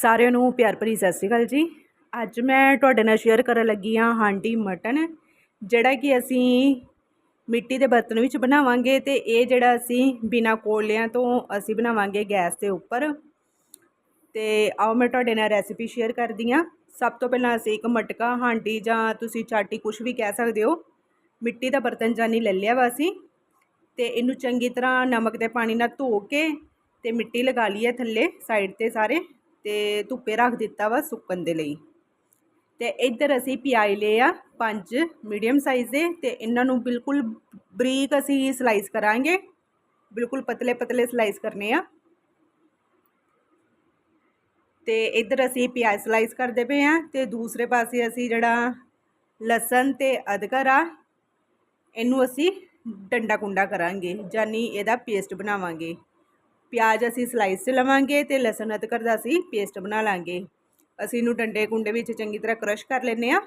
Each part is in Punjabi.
ਸਾਰਿਆਂ ਨੂੰ ਪਿਆਰ ਭਰੀ ਸਤਿ ਸ਼੍ਰੀ ਅਕਾਲ ਜੀ। ਅੱਜ ਮੈਂ ਤੁਹਾਡੇ ਨਾਲ ਸ਼ੇਅਰ ਕਰਨ ਲੱਗੀ ਹਾਂ ਹਾਂਡੀ ਮਟਨ, ਜਿਹੜਾ ਕਿ ਅਸੀਂ ਮਿੱਟੀ ਦੇ ਬਰਤਨ ਵਿੱਚ ਬਣਾਵਾਂਗੇ ਤੇ ਇਹ ਜਿਹੜਾ ਅਸੀਂ ਬਿਨਾ ਕੋਲਿਆਂ ਤੋਂ ਅਸੀਂ ਬਣਾਵਾਂਗੇ ਗੈਸ ਦੇ ਉੱਪਰ। ਤੇ ਆਓ ਮੈਂ ਤੁਹਾਡੇ ਨਾਲ ਰੈਸਿਪੀ ਸ਼ੇਅਰ ਕਰਦੀ ਹਾਂ। ਸਭ ਤੋਂ ਪਹਿਲਾਂ ਅਸੀਂ ਇੱਕ ਮਟਕਾ, ਹਾਂਡੀ ਜਾਂ ਤੁਸੀਂ ਚਾਟੀ ਕੁਝ ਵੀ ਕਹਿ ਸਕਦੇ ਹੋ, ਮਿੱਟੀ ਦਾ ਬਰਤਨ ਜਾਨੀ ਲੈ ਲਿਆ ਵਾ ਅਸੀਂ। ਤੇ ਇਹਨੂੰ ਚੰਗੀ ਤਰ੍ਹਾਂ ਨਮਕ ਦੇ ਪਾਣੀ ਨਾਲ ਧੋ ਕੇ ਤੇ ਮਿੱਟੀ ਲਗਾ ਲਈ ਹੈ ਥੱਲੇ ਸਾਈਡ ਤੇ ਸਾਰੇ। ਤੇ ਧੁੱਪੇ ਰੱਖ ਦਿੱਤਾ ਵਾ ਸੁੱਕਣ ਦੇ ਲਈ। ਤੇ ਇੱਧਰ ਅਸੀਂ ਪਿਆਜ਼ ਲਏ ਆ ਪੰਜ ਮੀਡੀਅਮ ਸਾਈਜ਼ ਦੇ ਤੇ ਇਹਨਾਂ ਨੂੰ ਬਿਲਕੁਲ ਬਰੀਕ ਅਸੀਂ ਸਲਾਈਸ ਕਰਾਂਗੇ। ਬਿਲਕੁਲ ਪਤਲੇ ਪਤਲੇ ਸਲਾਈਸ ਕਰਨੇ ਆ। ਤੇ ਇੱਧਰ ਅਸੀਂ ਪਿਆਜ਼ ਸਲਾਈਸ ਕਰਦੇ ਪਏ ਆ ਤੇ ਦੂਸਰੇ ਪਾਸੇ ਅਸੀਂ ਜਿਹੜਾ ਲਸਣ ਤੇ ਅਦਰਕ ਆ, ਇਹਨੂੰ ਅਸੀਂ ਡੰਡਾ ਕੁੰਡਾ ਕਰਾਂਗੇ ਜਾਨੀ ਇਹਦਾ ਪੇਸਟ ਬਣਾਵਾਂਗੇ। ਪਿਆਜ਼ ਅਸੀਂ ਸਲਾਈਸ 'ਚ ਲਵਾਂਗੇ ਤੇ ਲਸਣ ਅਦਰਕ ਦਾ ਅਸੀਂ ਪੇਸਟ ਬਣਾ ਲਾਂਗੇ। ਅਸੀਂ ਇਹਨੂੰ ਡੰਡੇ ਕੁੰਡੇ ਵਿੱਚ ਚੰਗੀ ਤਰ੍ਹਾਂ ਕ੍ਰਸ਼ ਕਰ ਲੈਨੇ ਆ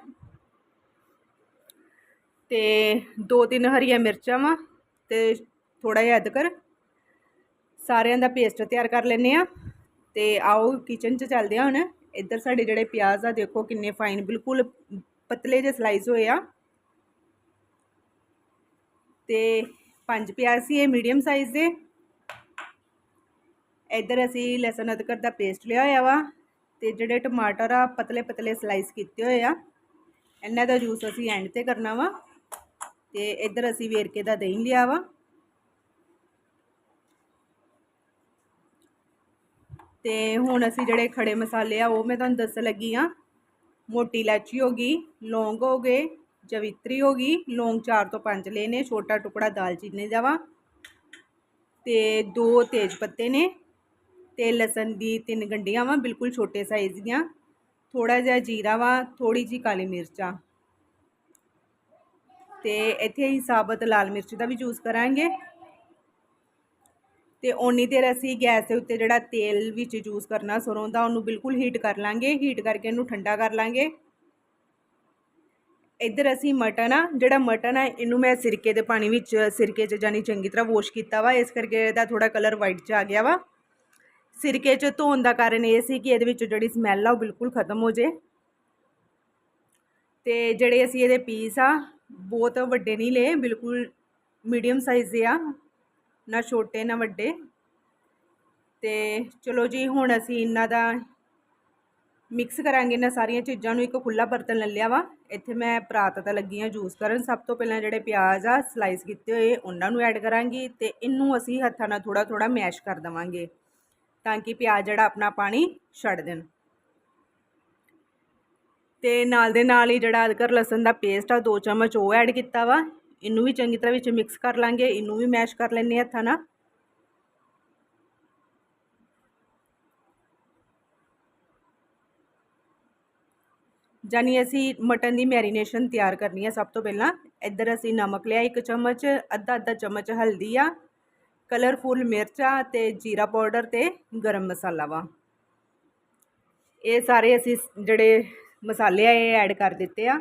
ਤੇ ਦੋ ਤਿੰਨ ਹਰੀਆਂ ਮਿਰਚਾਂ ਵਾ ਤੇ ਥੋੜਾ ਜਿਹਾ ਅਦਰਕ। ਸਾਰਿਆਂ ਦਾ ਪੇਸਟ ਤਿਆਰ ਕਰ ਲੈਨੇ ਆ ਤੇ ਆਓ ਕਿਚਨ 'ਚ ਚੱਲਦੇ ਆ ਹੁਣ। ਇੱਧਰ ਸਾਡੇ ਜਿਹੜੇ ਪਿਆਜ਼ ਆ, ਦੇਖੋ ਕਿੰਨੇ ਫਾਈਨ ਬਿਲਕੁਲ ਪਤਲੇ ਜਿਹੇ ਸਲਾਈਸ ਹੋਏ ਆ। ਤੇ ਪੰਜ ਪਿਆਜ਼ ਸੀ ਇਹ ਮੀਡੀਅਮ ਸਾਈਜ਼ ਦੇ। ਇੱਧਰ ਅਸੀਂ ਲਸਣ ਅਦਰਕ ਦਾ ਪੇਸਟ ਲਿਆ ਹੋਇਆ ਵਾ ਤੇ ਜਿਹੜੇ ਟਮਾਟਰ ਆ ਪਤਲੇ ਪਤਲੇ ਸਲਾਈਸ ਕੀਤੇ ਹੋਏ ਆ। ਇਹਨਾਂ ਦਾ ਜੂਸ ਅਸੀਂ ਐਂਡ ਤੇ ਕਰਨਾ ਵਾ ਤੇ ਇੱਧਰ ਅਸੀਂ ਵੇਰਕੇ ਦਾ ਦਹੀਂ ਲਿਆ ਵਾ। ਤੇ ਹੁਣ ਅਸੀਂ ਜਿਹੜੇ ਖੜੇ ਮਸਾਲੇ ਆ, ਉਹ ਮੈਂ ਤੁਹਾਨੂੰ ਦੱਸਣ ਲੱਗੀ ਆ। ਮੋਟੀ ਇਲਾਚੀ ਹੋ ਗਈ, ਲੌਂਗ ਹੋ ਗਏ, ਜਵਿਤਰੀ ਹੋ ਗਈ, ਲੌਂਗ 4 ਤੋਂ 5 ਨੇ, ਛੋਟਾ ਟੁਕੜਾ ਦਾਲਚੀਨੀ ਦਾ ਵਾ। ਤੇ ਦੋ ਤੇਜ ਪੱਤੇ ਨੇ। ਤੇ ਲਸਣ ਦੀ ਤਿੰਨ ਗੰਢੀਆਂ ਵਾ ਬਿਲਕੁਲ ਛੋਟੇ ਸਾਈਜ਼ ਦੀਆਂ। ਥੋੜਾ ਜਿਹਾ ਜੀਰਾ ਵਾ ਥੋੜੀ ਜੀ ਕਾਲੀ ਮਿਰਚਾਂ। ਤੇ ਇੱਥੇ ਹੀ ਸਾਬਤ ਲਾਲ ਮਿਰਚ ਦਾ ਵੀ ਯੂਜ਼ ਕਰਾਂਗੇ। ਤੇ ਓਨੀ ਦੇਰ ਅਸੀਂ ਗੈਸ ਦੇ ਉੱਤੇ ਜਿਹੜਾ ਤੇਲ ਵਿੱਚ ਯੂਜ਼ ਕਰਨਾ ਸਰੋਂ ਦਾ, ਉਹਨੂੰ ਬਿਲਕੁਲ ਹੀਟ ਕਰ ਲਾਂਗੇ। ਹੀਟ ਕਰਕੇ ਇਹਨੂੰ ਠੰਡਾ ਕਰ ਲਾਂਗੇ। ਇੱਧਰ ਅਸੀਂ ਮਟਨ ਆ, ਜਿਹੜਾ ਮਟਨ ਆ, ਇਹਨੂੰ ਮੈਂ ਸਿਰਕੇ ਦੇ ਪਾਣੀ ਵਿੱਚ, ਸਿਰਕੇ 'ਚ ਜਾਨੀ ਚੰਗੀ ਤਰ੍ਹਾਂ ਵਾਸ਼ ਕੀਤਾ ਵਾ। ਇਸ ਕਰਕੇ ਇਹਦਾ ਥੋੜਾ ਕਲਰ ਵਾਈਟ 'ਚ ਆ ਗਿਆ ਵਾ। ਸਿਰਕੇ 'ਚ ਧੋਣ ਦਾ ਕਾਰਨ ਇਹ ਸੀ ਕਿ ਇਹਦੇ ਵਿੱਚ ਜਿਹੜੀ ਸਮੈਲ ਆ ਉਹ ਬਿਲਕੁਲ ਖਤਮ ਹੋ ਜੇ। ਤੇ ਜਿਹੜੇ ਅਸੀਂ ਇਹਦੇ ਪੀਸ ਆ, ਬਹੁਤ ਵੱਡੇ ਨਹੀਂ ਲਏ, ਬਿਲਕੁਲ ਮੀਡੀਅਮ ਸਾਈਜ਼ ਦੇ ਆ, ਨਾ ਛੋਟੇ, ਨਾ ਵੱਡੇ। ਤੇ ਚਲੋ ਜੀ, ਹੁਣ ਅਸੀਂ ਇਹਨਾਂ ਦਾ ਮਿਕਸ ਕਰਾਂਗੇ, ਇਹਨਾਂ ਸਾਰੀਆਂ ਚੀਜ਼ਾਂ ਨੂੰ ਇੱਕ ਖੁੱਲਾ ਬਰਤਨ ਲੈ ਲਿਆ ਵਾ। ਇੱਥੇ ਮੈਂ ਪਰਾਤ ਤਾਂ ਲੱਗੀ ਆ ਜੂਸ ਕਰਨ। ਸਭ ਤੋਂ ਪਹਿਲਾਂ ਜਿਹੜੇ ਪਿਆਜ਼ ਆ ਸਲਾਈਸ ਕੀਤੇ ਹੋਏ, ਉਹਨਾਂ ਨੂੰ ਐਡ ਕਰਾਂਗੀ ਤੇ ਇਹਨੂੰ ਅਸੀਂ ਹੱਥਾਂ ਨਾਲ ਥੋੜਾ ਥੋੜਾ ਮੈਸ਼ ਕਰ ਦਵਾਂਗੇ। ਤਾਂ ਕਿ ਪਿਆਜ਼ ਜਿਹੜਾ ਆਪਣਾ ਪਾਣੀ ਛੱਡ ਦੇਣ। ਤੇ ਨਾਲ ਦੇ ਨਾਲ ਹੀ ਜਿਹੜਾ ਅਦਰਕ ਲਸਣ ਦਾ ਪੇਸਟ ਆ 2 ਚਮਚ ਉਹ ਐਡ ਕੀਤਾ ਵਾ। ਇਹਨੂੰ ਵੀ ਚੰਗੀ ਤਰ੍ਹਾਂ ਵਿੱਚ ਮਿਕਸ ਕਰ ਲਾਂਗੇ, ਇਹਨੂੰ ਵੀ ਮੈਸ਼ ਕਰ ਲੈਣੇ ਹੱਥਾਂ ਨਾਲ। ਜਾਨੀ ਅਸੀਂ ਮਟਨ ਦੀ ਮੈਰੀਨੇਸ਼ਨ ਤਿਆਰ ਕਰਨੀ ਹੈ ਸਭ ਤੋਂ ਪਹਿਲਾਂ। ਇੱਧਰ ਅਸੀਂ ਨਮਕ ਲਿਆ ਇੱਕ ਚਮਚ ਅੱਧਾ ਅੱਧਾ ਚਮਚ ਹਲਦੀ ਆ। ਕਲਰਫੁਲ ਮਿਰਚਾਂ ਅਤੇ ਜੀਰਾ ਪਾਊਡਰ ਤੇ ਗਰਮ ਮਸਾਲਾ ਵਾ ਇਹ ਸਾਰੇ ਅਸੀਂ ਜਿਹੜੇ ਮਸਾਲੇ ਆ, ਇਹ ਐਡ ਕਰ ਦਿੱਤੇ ਆ।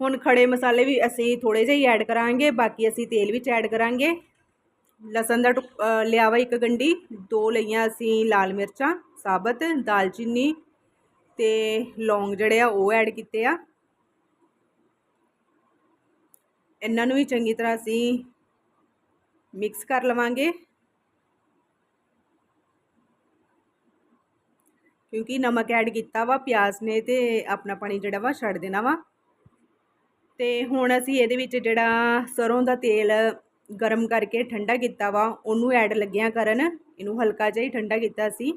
ਹੁਣ ਖੜੇ ਮਸਾਲੇ ਵੀ ਅਸੀਂ ਥੋੜੇ ਜਿਹੇ ਹੀ ਐਡ ਕਰਾਂਗੇ, ਬਾਕੀ ਅਸੀਂ ਤੇਲ ਵਿੱਚ ਐਡ ਕਰਾਂਗੇ। ਲਸਣ ਦਾ ਲਿਆ ਵਾ ਇੱਕ ਗੰਢੀ, ਦੋ ਲਈਆਂ ਅਸੀਂ ਲਾਲ ਮਿਰਚਾਂ, ਸਾਬਤ, ਦਾਲਚੀਨੀ ਤੇ ਲੌਂਗ ਜਿਹੜੇ ਆ, ਉਹ ਐਡ ਕੀਤੇ ਆ। ਇਹਨਾਂ ਨੂੰ ਵੀ ਚੰਗੀ ਤਰ੍ਹਾਂ ਅਸੀਂ ਮਿਕਸ ਕਰ ਲਵਾਂਗੇ। ਕਿਉਂਕਿ ਨਮਕ ਐਡ ਕੀਤਾ ਵਾ, ਪਿਆਜ਼ ਨੇ ਤੇ ਆਪਣਾ ਪਾਣੀ ਜਿਹੜਾ ਵਾ ਛੱਡ ਦੇਣਾ ਵਾ। ਤੇ ਹੁਣ ਅਸੀਂ ਇਹਦੇ ਵਿੱਚ ਜਿਹੜਾ ਸਰੋਂ ਦਾ ਤੇਲ ਗਰਮ ਕਰਕੇ ਠੰਡਾ ਕੀਤਾ ਵਾ, ਉਹਨੂੰ ਐਡ ਲੱਗਿਆ ਕਰਨ ਇਹਨੂੰ ਹਲਕਾ ਜਿਹਾ ਹੀ ਠੰਡਾ ਕੀਤਾ ਸੀ।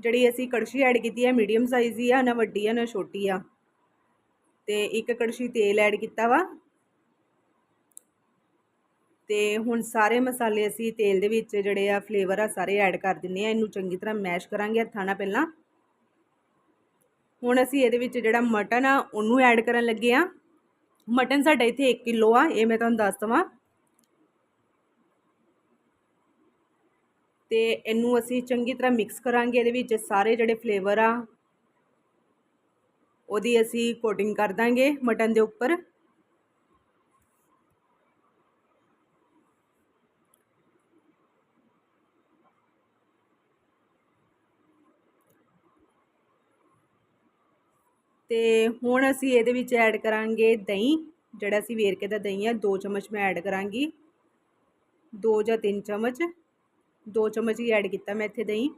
ਜਿਹੜੀ ਅਸੀਂ ਕੜਛੀ ਐਡ ਕੀਤੀ ਹੈ ਮੀਡੀਅਮ ਸਾਈਜ਼ ਦੀ ਆ, ਨਾ ਵੱਡੀ ਆ, ਨਾ ਛੋਟੀ ਆ। ਤੇ ਇੱਕ ਕੜਛੀ ਤੇਲ ਐਡ ਕੀਤਾ ਵਾ। ਤੇ ਹੁਣ ਸਾਰੇ ਮਸਾਲੇ ਅਸੀਂ ਤੇਲ ਦੇ ਵਿੱਚ ਜਿਹੜੇ ਆ ਫਲੇਵਰ ਆ ਸਾਰੇ ਐਡ ਕਰ ਦਿੰਨੇ ਆ। ਇਹਨੂੰ ਚੰਗੀ ਤਰ੍ਹਾਂ ਮੈਸ਼ ਕਰਾਂਗੇ ਹੱਥਾਂ ਨਾਲ ਪਹਿਲਾਂ। ਹੁਣ ਅਸੀਂ ਇਹਦੇ ਵਿੱਚ ਜਿਹੜਾ ਮਟਨ ਆ, ਉਹਨੂੰ ਐਡ ਕਰਨ ਲੱਗੇ ਆ। ਮਟਨ ਸਾਡਾ ਇੱਥੇ 1 ਕਿਲੋ ਆ, ਇਹ ਮੈਂ ਤੁਹਾਨੂੰ ਦੱਸ ਦਵਾਂ। ਤੇ ਇਹਨੂੰ ਅਸੀਂ ਚੰਗੀ ਤਰ੍ਹਾਂ ਮਿਕਸ ਕਰਾਂਗੇ ਇਹਦੇ ਵਿੱਚ ਸਾਰੇ ਜਿਹੜੇ ਫਲੇਵਰ ਆ, ਉਹਦੀ ਅਸੀਂ ਕੋਟਿੰਗ ਕਰ ਦਾਂਗੇ ਮਟਨ ਦੇ ਉੱਪਰ। ਤੇ ਹੁਣ ਅਸੀਂ ਇਹਦੇ ਵਿੱਚ ਐਡ ਕਰਾਂਗੇ ਦਹੀਂ, ਜਿਹੜਾ ਅਸੀਂ ਵੇਰਕੇ ਦਾ ਦਹੀਂ ਆ 2 ਚਮਚ ਮੈਂ ਐਡ ਕਰਾਂਗੀ। 2 ਜਾਂ 3 ਚਮਚ 2 ਚਮਚ ਹੀ ਐਡ ਕੀਤਾ ਮੈਂ ਇੱਥੇ ਦਹੀਂ।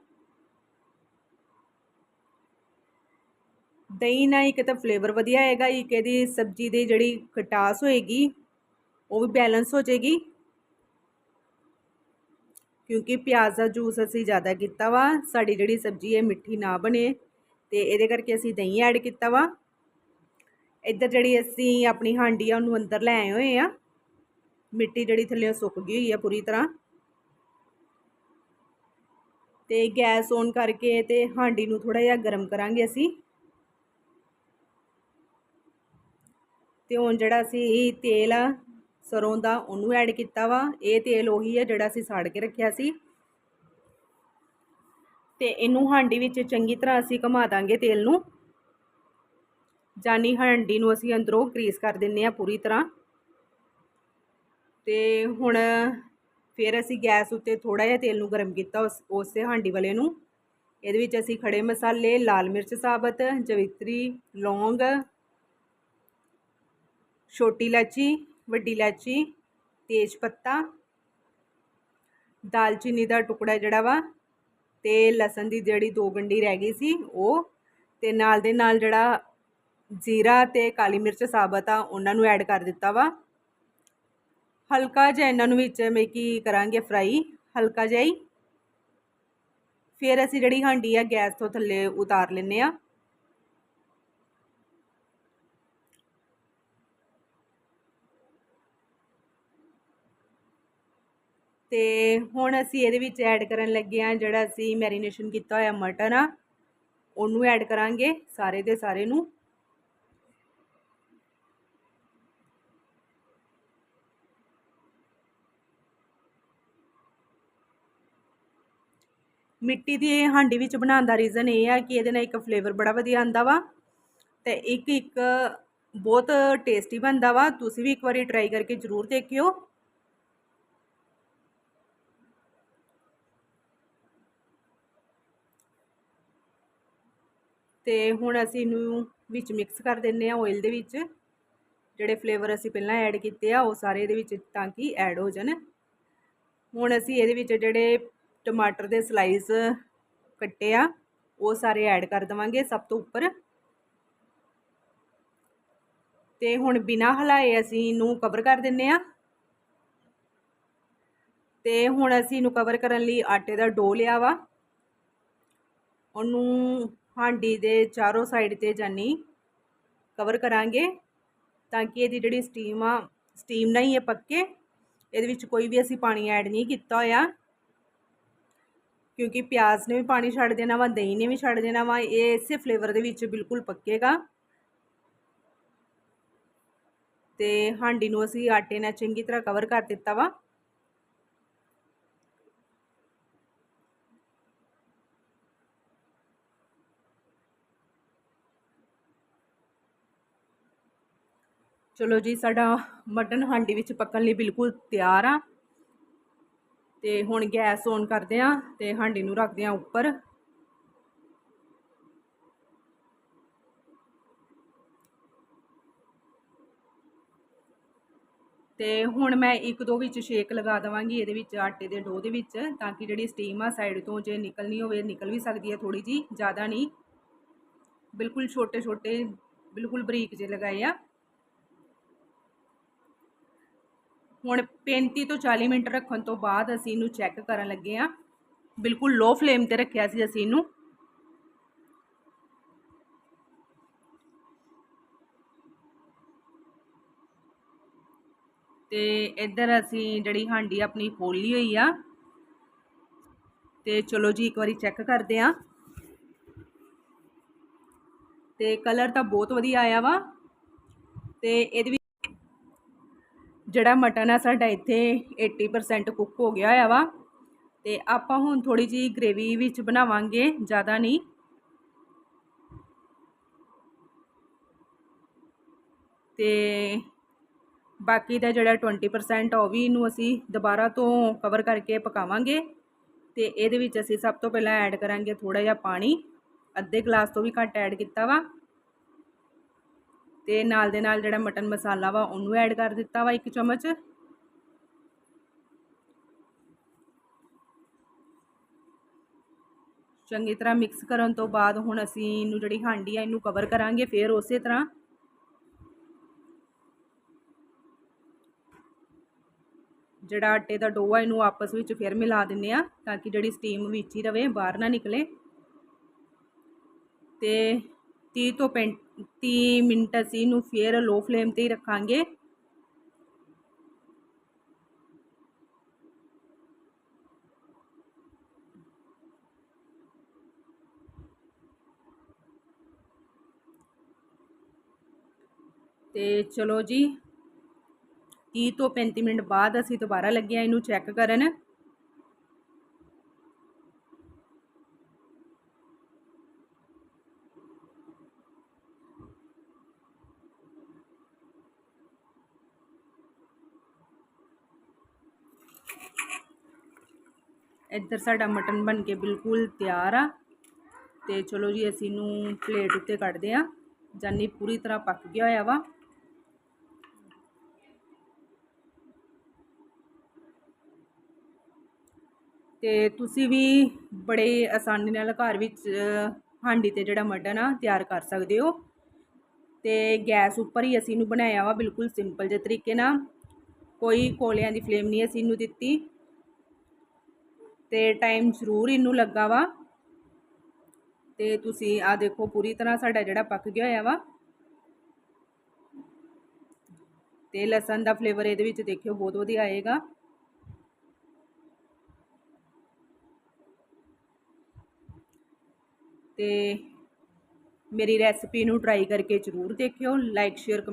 ਦਹੀਂ ਨਾਲ ਇੱਕ ਤਾਂ ਫਲੇਵਰ ਵਧੀਆ ਆਏਗਾ, ਇੱਕ ਇਹਦੀ ਸਬਜ਼ੀ ਦੀ ਜਿਹੜੀ ਖਟਾਸ ਹੋਏਗੀ, ਉਹ ਵੀ ਬੈਲੈਂਸ ਹੋ ਜਾਏਗੀ। ਕਿਉਂਕਿ ਪਿਆਜ਼ ਦਾ ਜੂਸ ਅਸੀਂ ਜ਼ਿਆਦਾ ਕੀਤਾ ਵਾ, ਸਾਡੀ ਜਿਹੜੀ ਸਬਜ਼ੀ ਹੈ ਮਿੱਠੀ ਨਾ ਬਣੇ। ਤੇ ਇਹਦੇ ਕਰਕੇ ਅਸੀਂ ਦਹੀਂ ਐਡ ਕੀਤਾ ਵਾ। ਇੱਧਰ ਜਿਹੜੀ ਅਸੀਂ ਆਪਣੀ ਹਾਂਡੀ ਆ, ਉਹਨੂੰ ਅੰਦਰ ਲੈ ਆਏ ਹੋਏ ਆ। ਮਿੱਟੀ ਜਿਹੜੀ ਥੱਲੇ ਸੁੱਕ ਗਈ ਹੋਈ ਆ ਪੂਰੀ ਤਰ੍ਹਾਂ। ਤੇ ਗੈਸ ਔਨ ਕਰਕੇ ਤੇ ਹਾਂਡੀ ਨੂੰ ਥੋੜਾ ਜਿਹਾ ਗਰਮ ਕਰਾਂਗੇ ਅਸੀਂ। ਤੇ ਹੁਣ ਜਿਹੜਾ ਅਸੀਂ ਤੇਲ ਆ, ਸਰੋਂ ਦਾ, ਉਹਨੂੰ ਐਡ ਕੀਤਾ ਵਾ। ਇਹ ਤੇਲ ਉਹੀ ਹੈ ਜਿਹੜਾ ਅਸੀਂ ਸਾੜ ਕੇ ਰੱਖਿਆ ਸੀ। ਤੇ ਇਹਨੂੰ ਹਾਂਡੀ ਵਿੱਚ ਚੰਗੀ ਤਰ੍ਹਾਂ ਅਸੀਂ ਘੁਮਾ ਦਾਂਗੇ ਤੇਲ ਨੂੰ। ਜਾਨੀ ਹਾਂਡੀ ਨੂੰ ਅਸੀਂ ਅੰਦਰੋਂ ਗਰੀਸ ਕਰ ਦਿੰਨੇ ਆ ਪੂਰੀ ਤਰ੍ਹਾਂ। ਤੇ ਹੁਣ ਫਿਰ ਅਸੀਂ ਗੈਸ ਉੱਤੇ ਥੋੜਾ ਜਿਹਾ ਤੇਲ ਨੂੰ ਗਰਮ ਕੀਤਾ ਉਸ, ਉਸੇ ਹਾਂਡੀ ਵਾਲੇ ਨੂੰ। ਇਹਦੇ ਵਿੱਚ ਅਸੀਂ ਖੜੇ ਮਸਾਲੇ, ਲਾਲ ਮਿਰਚ, ਸਾਬਤ, ਜਵਿਤਰੀ, ਲੌਂਗ, ਛੋਟੀ ਇਲਾਚੀ, ਵੱਡੀ ਇਲਾਚੀ, ਤੇਜ ਪੱਤਾ, ਦਾਲਚੀਨੀ ਦਾ ਟੁਕੜਾ ਜਿਹੜਾ ਵਾ ਤੇ ਲਸਣ ਦੀ ਜਿਹੜੀ ਦੋ ਗੰਢੀ ਰਹਿ ਗਈ ਸੀ, ਉਹ ਤੇ ਨਾਲ ਦੇ ਨਾਲ ਜਿਹੜਾ ਜੀਰਾ ਤੇ ਕਾਲੀ ਮਿਰਚ, ਸਾਬਤ ਆ, ਉਹਨਾਂ ਨੂੰ ਐਡ ਕਰ ਦਿੱਤਾ ਵਾ। ਹਲਕਾ ਜਿਹਾ ਇਹਨਾਂ ਨੂੰ ਵਿੱਚ ਮੈਂ ਕੀ ਕਰਾਂਗੇ ਫਰਾਈ ਹਲਕਾ ਜਿਹਾ ਹੀ। ਫਿਰ ਅਸੀਂ ਜਿਹੜੀ ਹਾਂਡੀ ਆ, ਗੈਸ ਤੋਂ ਥੱਲੇ ਉਤਾਰ ਲੈਨੇ ਆ। ਤੇ ਹੁਣ ਅਸੀਂ ਇਹਦੇ ਵਿੱਚ ਐਡ ਕਰਨ ਲੱਗੇ ਆ ਜਿਹੜਾ ਅਸੀਂ ਮੈਰੀਨੇਸ਼ਨ ਕੀਤਾ ਹੋਇਆ ਮਟਨ ਆ, ਉਹਨੂੰ ਐਡ ਕਰਾਂਗੇ ਸਾਰੇ ਦੇ ਸਾਰੇ ਨੂੰ। ਮਿੱਟੀ ਦੀ ਹਾਂਡੀ ਵਿੱਚ ਬਣਾਉਣ ਦਾ ਰੀਜ਼ਨ ਇਹ ਆ ਕਿ ਇਹਦੇ ਨਾਲ ਇੱਕ ਫਲੇਵਰ ਬੜਾ ਵਧੀਆ ਆਂਦਾ ਵਾ ਤੇ ਇੱਕ ਇੱਕ ਬਹੁਤ ਟੇਸਟੀ ਬਣਦਾ ਵਾ। ਤੁਸੀਂ ਵੀ ਇੱਕ ਵਾਰੀ ਟਰਾਈ ਕਰਕੇ ਜ਼ਰੂਰ ਦੇਖਿਓ। ਤੇ ਹੁਣ ਅਸੀਂ ਇਹਨੂੰ ਵਿੱਚ ਮਿਕਸ ਕਰ ਦਿੰਨੇ ਆ ਆਇਲ ਦੇ ਵਿੱਚ। ਜਿਹੜੇ ਫਲੇਵਰ ਅਸੀਂ ਪਹਿਲਾਂ ਐਡ ਕੀਤੇ ਆ, ਉਹ ਸਾਰੇ ਇਹਦੇ ਵਿੱਚ ਤਾਂ ਕਿ ਐਡ ਹੋ ਜਾਣ। ਹੁਣ ਅਸੀਂ ਇਹਦੇ ਵਿੱਚ ਜਿਹੜੇ ਟਮਾਟਰ ਦੇ ਸਲਾਈਸ ਕੱਟੇ ਆ, ਉਹ ਸਾਰੇ ਐਡ ਕਰ ਦਵਾਂਗੇ ਸਭ ਤੋਂ ਉੱਪਰ। ਤੇ ਹੁਣ ਬਿਨਾ ਹਲਾਏ ਅਸੀਂ ਇਹਨੂੰ ਕਵਰ ਕਰ ਦਿੰਨੇ ਆ ਤੇ ਹੁਣ ਅਸੀਂ ਇਹਨੂੰ ਕਵਰ ਕਰਨ ਲਈ ਆਟੇ ਦਾ ਡੋ ਲਿਆ ਵਾ। ਉਹਨੂੰ ਹਾਂਡੀ ਦੇ ਚਾਰੋਂ ਸਾਈਡ ਤੇ ਜਾਨੀ ਕਵਰ ਕਰਾਂਗੇ ਤਾਂ ਕਿ ਇਹਦੀ ਜਿਹੜੀ ਸਟੀਮ ਆ ਸਟੀਮ ਨਾਲ ਹੀ ਇਹ ਪੱਕੇ, ਇਹਦੇ ਵਿੱਚ ਕੋਈ ਵੀ ਅਸੀਂ ਪਾਣੀ ਐਡ ਨਹੀਂ ਕੀਤਾ ਹੋਇਆ। ਕਿਉਂਕਿ ਪਿਆਜ਼ ਨੇ ਵੀ ਪਾਣੀ ਛੱਡ ਦੇਣਾ ਵਾ, ਦਹੀਂ ਨੇ ਵੀ ਛੱਡ ਦੇਣਾ ਵਾ, ਇਹ ਇਸੇ ਫਲੇਵਰ ਦੇ ਵਿੱਚ ਬਿਲਕੁਲ ਪੱਕੇਗਾ। ਤੇ ਹਾਂਡੀ ਨੂੰ ਅਸੀਂ ਆਟੇ ਨਾਲ ਚੰਗੀ ਤਰ੍ਹਾਂ ਕਵਰ ਕਰ ਦਿੱਤਾ ਵਾ। ਚਲੋ ਜੀ, ਸਾਡਾ ਮਟਨ ਹਾਂਡੀ ਵਿੱਚ ਪੱਕਣ ਲਈ ਬਿਲਕੁਲ ਤਿਆਰ ਆ। ਤੇ ਹੁਣ ਗੈਸ ਔਨ ਕਰਦੇ ਆ ਤੇ ਹਾਂਡੀ ਨੂੰ ਰੱਖਦੇ ਆ ਉੱਪਰ। ਤੇ ਹੁਣ ਮੈਂ ਇੱਕ ਦੋ ਵਿੱਚ ਸ਼ੇਕ ਲਗਾ ਦਵਾਂਗੀ, ਇਹਦੇ ਵਿੱਚ ਆਟੇ ਦੇ ਡੋ ਦੇ ਵਿੱਚ, ਤਾਂ ਕਿ ਜਿਹੜੀ ਸਟੀਮ ਆ ਸਾਈਡ ਤੋਂ ਜੇ ਨਿਕਲਣੀ ਹੋਵੇ, ਨਿਕਲ ਵੀ ਸਕਦੀ ਹੈ ਥੋੜੀ ਜੀ ਜ਼ਿਆਦਾ ਨਹੀਂ। ਬਿਲਕੁਲ ਛੋਟੇ ਛੋਟੇ ਬਿਲਕੁਲ ਬਰੀਕ ਜੇ ਲਗਾਏ ਆ। ਹੁਣ 35 ਤੋਂ 40 ਮਿੰਟ ਰੱਖਣ ਤੋਂ ਬਾਅਦ ਅਸੀਂ ਇਹਨੂੰ ਚੈੱਕ ਕਰਨ ਲੱਗੇ ਆ ਬਿਲਕੁਲ ਲੋ ਫਲੇਮ ਤੇ ਰੱਖਿਆ ਸੀ ਅਸੀਂ ਇਹਨੂੰ। ਤੇ ਇੱਧਰ ਅਸੀਂ ਜਿਹੜੀ ਹਾਂਡੀ ਆਪਣੀ ਖੋਲੀ ਹੋਈ ਆ। ਤੇ ਚਲੋ ਜੀ, ਇੱਕ ਵਾਰੀ ਚੈੱਕ ਕਰਦੇ ਆ ਤੇ ਕਲਰ ਤਾਂ ਬਹੁਤ ਵਧੀਆ ਆਇਆ ਵਾ। ਤੇ ਇਹਦੇ ਵਿੱਚ ਜਿਹੜਾ ਮਟਨ ਆ ਸਾਡਾ ਇੱਥੇ 80% ਕੁੱਕ ਹੋ ਗਿਆ ਹੋਇਆ ਵਾ। ਤੇ ਆਪਾਂ ਹੁਣ ਥੋੜੀ ਜੀ ਗ੍ਰੇਵੀ ਵਿੱਚ ਬਣਾਵਾਂਗੇ, ਜ਼ਿਆਦਾ ਨਹੀਂ। ਤੇ ਬਾਕੀ ਦਾ ਜਿਹੜਾ 20% ਉਹ ਵੀ ਇਹਨੂੰ ਅਸੀਂ ਦੁਬਾਰਾ ਤੋਂ ਕਵਰ ਕਰਕੇ ਪਕਾਵਾਂਗੇ। ਤੇ ਇਹਦੇ ਵਿੱਚ ਅਸੀਂ ਸਭ ਤੋਂ ਪਹਿਲਾਂ ਐਡ ਕਰਾਂਗੇ ਥੋੜਾ ਜਿਹਾ ਪਾਣੀ। ਅੱਧੇ ਗਲਾਸ ਤੋਂ ਵੀ ਘੱਟ ਐਡ ਕੀਤਾ ਵਾ। ਤੇ ਨਾਲ ਦੇ ਨਾਲ ਜਿਹੜਾ ਮਟਨ ਮਸਾਲਾ ਵਾ ਉਹਨੂੰ ਐਡ ਕਰ ਦਿੱਤਾ ਵਾ ਇੱਕ ਚਮਚ। ਚੰਗੀ ਤਰ੍ਹਾਂ ਮਿਕਸ ਕਰਨ ਤੋਂ ਬਾਅਦ ਹੁਣ ਅਸੀਂ ਇਹਨੂੰ ਜਿਹੜੀ ਹਾਂਡੀ ਆ ਇਹਨੂੰ ਕਵਰ ਕਰਾਂਗੇ ਫਿਰ ਉਸੇ ਤਰ੍ਹਾਂ। ਜਿਹੜਾ ਆਟੇ ਦਾ ਡੋ ਆ ਇਹਨੂੰ ਆਪਸ ਵਿੱਚ ਫਿਰ ਮਿਲਾ ਦਿੰਨੇ ਆ ਤਾਂ ਕਿ ਜਿਹੜੀ ਸਟੀਮ ਵਿੱਚ ਹੀ ਰਵੇ, ਬਾਹਰ ਨਾ ਨਿਕਲੇ। ਤੇ ਤੀਹ ਤੋਂ 35 ਮਿੰਟ ਅਸੀਂ ਇਹਨੂੰ ਫਿਰ ਲੋ ਫਲੇਮ ਤੇ ਹੀ ਰੱਖਾਂਗੇ। ਤੇ ਚਲੋ ਜੀ 30 ਤੋਂ 35 ਮਿੰਟ ਬਾਅਦ ਅਸੀਂ ਦੁਬਾਰਾ ਲੱਗੇ ਆ ਇਹਨੂੰ ਚੈੱਕ ਕਰਨ। ਇੱਧਰ ਸਾਡਾ ਮਟਨ ਬਣ ਕੇ ਬਿਲਕੁਲ ਤਿਆਰ ਆ। ਤੇ ਚਲੋ ਜੀ, ਅਸੀਂ ਇਹਨੂੰ ਪਲੇਟ ਉੱਤੇ ਕੱਢਦੇ ਆ। ਜਾਨੀ ਪੂਰੀ ਤਰ੍ਹਾਂ ਪੱਕ ਗਿਆ ਹੋਇਆ ਵਾ। ਤੇ ਤੁਸੀਂ ਵੀ ਬੜੇ ਆਸਾਨੀ ਨਾਲ ਘਰ ਵਿੱਚ ਹਾਂਡੀ ਤੇ ਜਿਹੜਾ ਮਟਨ ਆ, ਤਿਆਰ ਕਰ ਸਕਦੇ ਹੋ। ਤੇ ਗੈਸ ਉੱਪਰ ਹੀ ਅਸੀਂ ਇਹਨੂੰ ਬਣਾਇਆ ਵਾ, ਬਿਲਕੁਲ ਸਿੰਪਲ ਜਿਹੇ ਤਰੀਕੇ ਨਾਲ। ਕੋਈ ਕੋਲਿਆਂ ਦੀ ਫਲੇਮ ਨਹੀਂ ਅਸੀਂ ਇਹਨੂੰ ਦਿੱਤੀ। ਤੇ ਟਾਈਮ ਜ਼ਰੂਰ ਇਹਨੂੰ ਲੱਗਾ ਵਾ। ਤੇ ਤੁਸੀਂ ਆ ਦੇਖੋ ਪੂਰੀ ਤਰ੍ਹਾਂ ਸਾਡਾ ਜਿਹੜਾ ਪੱਕ ਗਿਆ ਹੋਇਆ ਵਾ। ਤੇ ਲਸਣ ਦਾ ਫਲੇਵਰ ਇਹਦੇ ਵਿੱਚ ਦੇਖਿਓ ਬਹੁਤ ਵਧੀਆ ਆਏਗਾ। ਤੇ ਮੇਰੀ ਰੈਸਪੀ ਨੂੰ ਟਰਾਈ ਕਰਕੇ ਜ਼ਰੂਰ ਦੇਖਿਓ ਲਾਈਕ ਸ਼ੇਅਰ ਕਮੈਂਟ